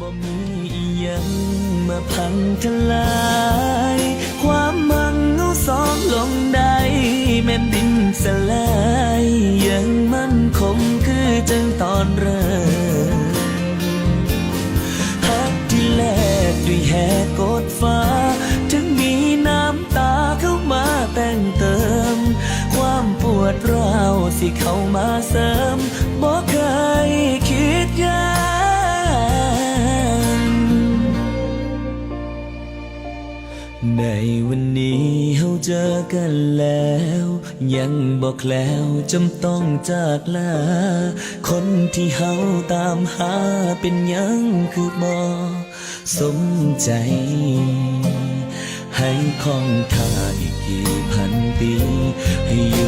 บ่มีอีหยังมาพังทลาย ความมังเอาสองลงได้แม่นดินสลายยังมั่นคงคือจังตอนเริ่มฮักที่แลกด้วยแหกกดฟ้า ถึงมีน้ำตาเข้ามาแต่งเติม ความปวดร้าวสิเข้ามาเสริมบอกเค ในวันนี้เฮาเจอกันแล้ว ยังบอกแล้วจำต้องจากลา คนที่เฮาตามหาเป็นยังคือบอสมใจ ให้คองท่าอีกกี่พันปี ให้อยู่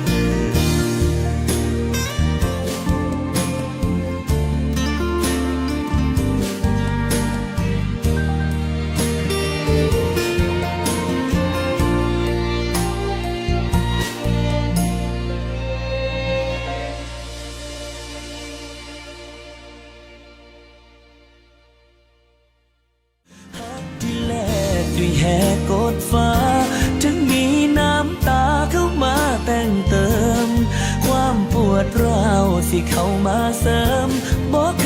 วยแหกกดฟ้า ถึงมีน้ำตาเข้ามาแต่งเติม ความปวดร้าวที่เข้ามาเสริมบอก